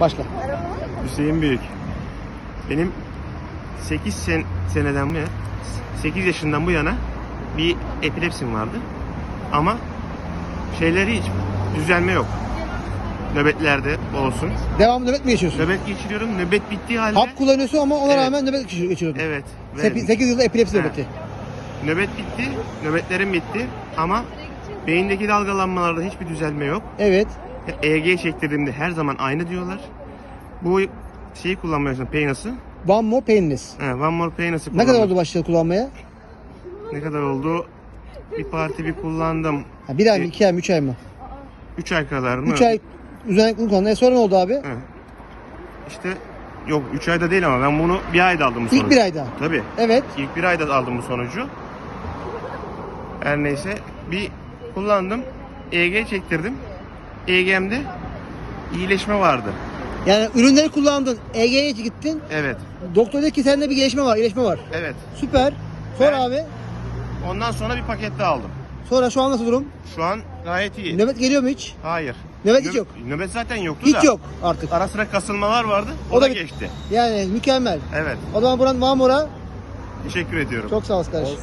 Başla. Hüseyin Büyük. Benim 8 sen seneden bu yana, 8 yaşından bu yana bir epilepsim vardı. Ama şeyleri hiç düzelme yok. Nöbetlerde olsun. Devamlı nöbet mi geçiyorsun? Nöbet geçiriyorum. Nöbet bittiği halde Hap kullanıyorsun ama ona Evet. rağmen nöbet geçir- geçiriyordun. Evet. ve 8 yılda epilepsi He. nöbeti. nöbet bitti. Nöbetlerim bitti. Ama beyindeki dalgalanmalarda hiçbir düzelme yok. Evet. EEG çektirdiğimde her zaman aynı diyorlar. Bu şeyi kullanmıyorsun, Painas'ı. One more painless. He, One More Painas'ı Ne kadar oldu başlayalı kullanmaya? Ne kadar oldu? Bir parti bir kullandım. Ha, bir ay mı, iki ay mı, üç ay mı? 3 ay kadar mı? Üç ay üzerine kullandın. E sonra ne oldu abi? He. İşte yok 3 ayda değil ama ben bunu bir ayda aldım bu sonucu. İlk bir ayda. Tabii. Evet. İlk bir ayda aldım bu sonucu. Her neyse bir kullandım. EEG çektirdim. EEG'mde iyileşme vardı. Yani ürünleri kullandın. EG'ye gittin. Evet. Doktor dedi ki sende bir gelişme var, iyileşme var. Evet. Süper. Sonra Ben- abi. Ondan sonra bir paket daha aldım. Sonra şu an nasıl durum? Şu an gayet iyi. Nöbet geliyor mu hiç? Hayır. Nöbet hiç Nö- yok. Nöbet zaten yoktu da. Hiç yok artık. Ara sıra kasılmalar vardı. O, O da da geçti. Yani mükemmel. Evet. O zaman buranın Mamura Teşekkür ediyorum. çok sağ olsun kardeşim.